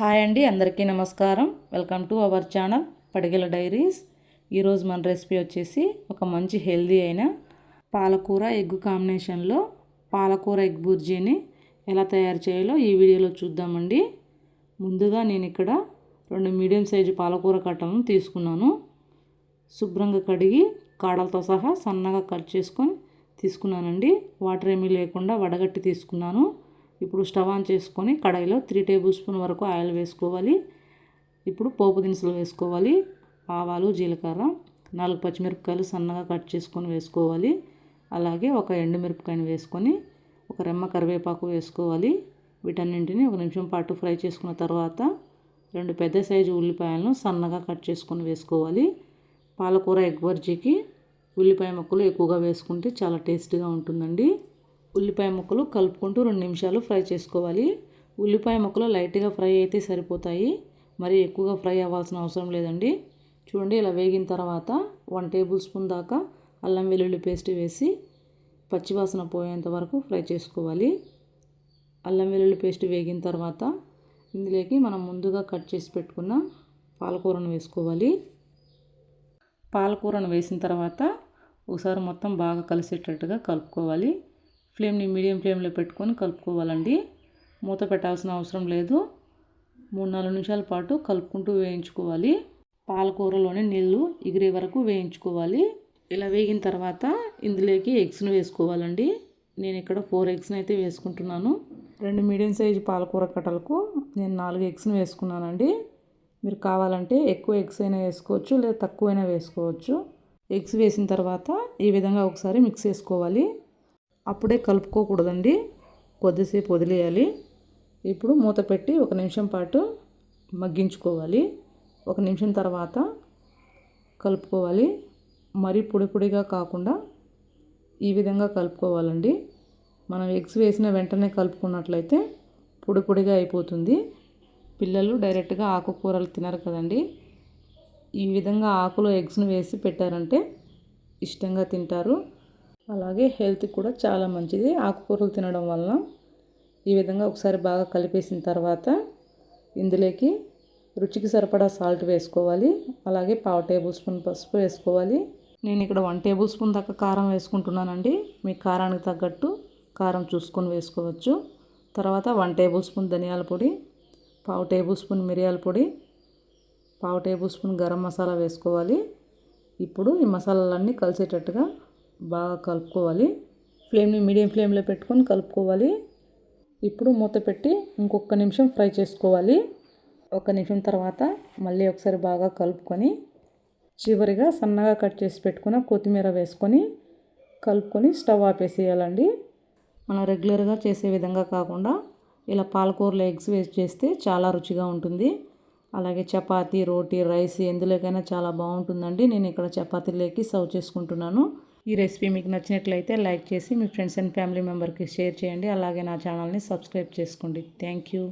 Hi అండి అందరికీ నమస్కారం. Welcome to our channel Padigala diaries. ఈరోజు మన రెసిపీ వచ్చేసి ఒక మంచి హెల్దీ అయిన పాలకూర ఎగ్ కాంబినేషన్లో పాలకూర ఎగ్ బుర్జీని ఎలా తయారు చేయాలో ఈ వీడియోలో చూద్దామండి. ముందుగా నేను ఇక్కడ రెండు మీడియం సైజు పాలకూర కట్టలను తీసుకున్నాను. శుభ్రంగా కడిగి కాడలతో సహా సన్నగా కట్ చేసుకొని తీసుకున్నానండి. వాటర్ ఏమీ లేకుండా వడగట్టి తీసుకున్నాను. ఇప్పుడు స్టవ్ ఆన్ చేసుకొని కడాయిలో త్రీ టేబుల్ స్పూన్ వరకు ఆయిల్ వేసుకోవాలి. ఇప్పుడు పోపు దినుసులు వేసుకోవాలి. ఆవాలు జీలకర్ర నాలుగు పచ్చిమిరపకాయలు సన్నగా కట్ చేసుకొని వేసుకోవాలి. అలాగే ఒక ఎండుమిరపకాయని వేసుకొని ఒక రెమ్మ కరివేపాకు వేసుకోవాలి. వీటన్నింటిని ఒక నిమిషం పాటు ఫ్రై చేసుకున్న తర్వాత రెండు పెద్ద సైజు ఉల్లిపాయలను సన్నగా కట్ చేసుకొని వేసుకోవాలి. పాలకూర ఎగ్ బర్జీకి ఉల్లిపాయ ముక్కలు ఎక్కువగా వేసుకుంటే చాలా టేస్టీగా ఉంటుందండి. ఉల్లిపాయ ముక్కలు కలుపుకుంటూ రెండు నిమిషాలు ఫ్రై చేసుకోవాలి. ఉల్లిపాయ ముక్కలు లైట్గా ఫ్రై అయితే సరిపోతాయి. మరి ఎక్కువగా ఫ్రై అవ్వాల్సిన అవసరం లేదండి. చూడండి ఇలా వేగిన తర్వాత వన్ టేబుల్ స్పూన్ దాకా అల్లం వెల్లుల్లి పేస్ట్ వేసి పచ్చివాసన పోయేంత వరకు ఫ్రై చేసుకోవాలి. అల్లం వెల్లుల్లి పేస్ట్ వేగిన తర్వాత ఇందులోకి మనం ముందుగా కట్ చేసి పెట్టుకున్న పాలకూరను వేసుకోవాలి. పాలకూరను వేసిన తర్వాత ఒకసారి మొత్తం బాగా కలిసేటట్టుగా కలుపుకోవాలి. ఫ్లేమ్ని మీడియం ఫ్లేమ్లో పెట్టుకొని కలుపుకోవాలండి. మూత పెట్టాల్సిన అవసరం లేదు. మూడు నాలుగు నిమిషాల పాటు కలుపుకుంటూ వేయించుకోవాలి. పాలకూరలోనే నీళ్ళు ఎగిరే వరకు వేయించుకోవాలి. ఇలా వేగిన తర్వాత ఇందులోకి ఎగ్స్ను వేసుకోవాలండి. నేను ఇక్కడ ఫోర్ ఎగ్స్ని అయితే వేసుకుంటున్నాను. రెండు మీడియం సైజు పాలకూర కట్టలకు నేను నాలుగు ఎగ్స్ని వేసుకున్నానండి. మీరు కావాలంటే ఎక్కువ ఎగ్స్ అయినా వేసుకోవచ్చు లేదా తక్కువైనా వేసుకోవచ్చు. ఎగ్స్ వేసిన తర్వాత ఈ విధంగా ఒకసారి మిక్స్ చేసుకోవాలి. అప్పుడే కలుపుకోకూడదండి. కొద్దిసేపు వదిలేయాలి. ఇప్పుడు మూత పెట్టి ఒక నిమిషం పాటు మగ్గించుకోవాలి. ఒక నిమిషం తర్వాత కలుపుకోవాలి. మరీ పొడి పొడిగా కాకుండా ఈ విధంగా కలుపుకోవాలండి. మనం ఎగ్స్ వేసిన వెంటనే కలుపుకున్నట్లయితే పొడి పొడిగా అయిపోతుంది. పిల్లలు డైరెక్ట్గా ఆకుకూరలు తినరు కదండి. ఈ విధంగా ఆకులో ఎగ్స్ను వేసి పెట్టారంటే ఇష్టంగా తింటారు. అలాగే హెల్త్ కూడా చాలా మంచిది. ఆకుకూరలు తినడం వలన ఈ విధంగా ఒకసారి బాగా కలిపేసిన తర్వాత ఇందులోకి రుచికి సరిపడా సాల్ట్ వేసుకోవాలి. అలాగే పావు టేబుల్ స్పూన్ పసుపు వేసుకోవాలి. నేను ఇక్కడ వన్ టేబుల్ స్పూన్ దాకా కారం వేసుకుంటున్నానండి. మీ కారానికి తగ్గట్టు కారం చూసుకొని వేసుకోవచ్చు. తర్వాత వన్ టేబుల్ స్పూన్ ధనియాల పొడి పావు టేబుల్ స్పూన్ మిరియాల పొడి పావు టేబుల్ స్పూన్ గరం మసాలా వేసుకోవాలి. ఇప్పుడు ఈ మసాలాలన్నీ కలిసేటట్టుగా బాగా కలుపుకోవాలి. ఫ్లేమ్ని మీడియం ఫ్లేమ్లో పెట్టుకొని కలుపుకోవాలి. ఇప్పుడు మూత పెట్టి ఇంకొక నిమిషం ఫ్రై చేసుకోవాలి. ఒక నిమిషం తర్వాత మళ్ళీ ఒకసారి బాగా కలుపుకొని చివరిగా సన్నగా కట్ చేసి పెట్టుకున్న కొత్తిమీర వేసుకొని కలుపుకొని స్టవ్ ఆపేసేయాలండి. మనం రెగ్యులర్గా చేసే విధంగా కాకుండా ఇలా పాలకూరలో ఎగ్స్ వేసి చేస్తే చాలా రుచిగా ఉంటుంది. అలాగే చపాతీ రోటీ రైస్ ఎందులోకైనా చాలా బాగుంటుందండి. నేను ఇక్కడ చపాతీలోకి సర్వ్ చేసుకుంటున్నాను. ఈ రెసిపీ మీకు నచ్చినట్లయితే లైక్ చేసి మీ ఫ్రెండ్స్ అండ్ ఫ్యామిలీ మెంబర్కి షేర్ చేయండి. అలాగే నా ఛానల్ని సబ్స్క్రైబ్ చేసుకోండి. Thank you.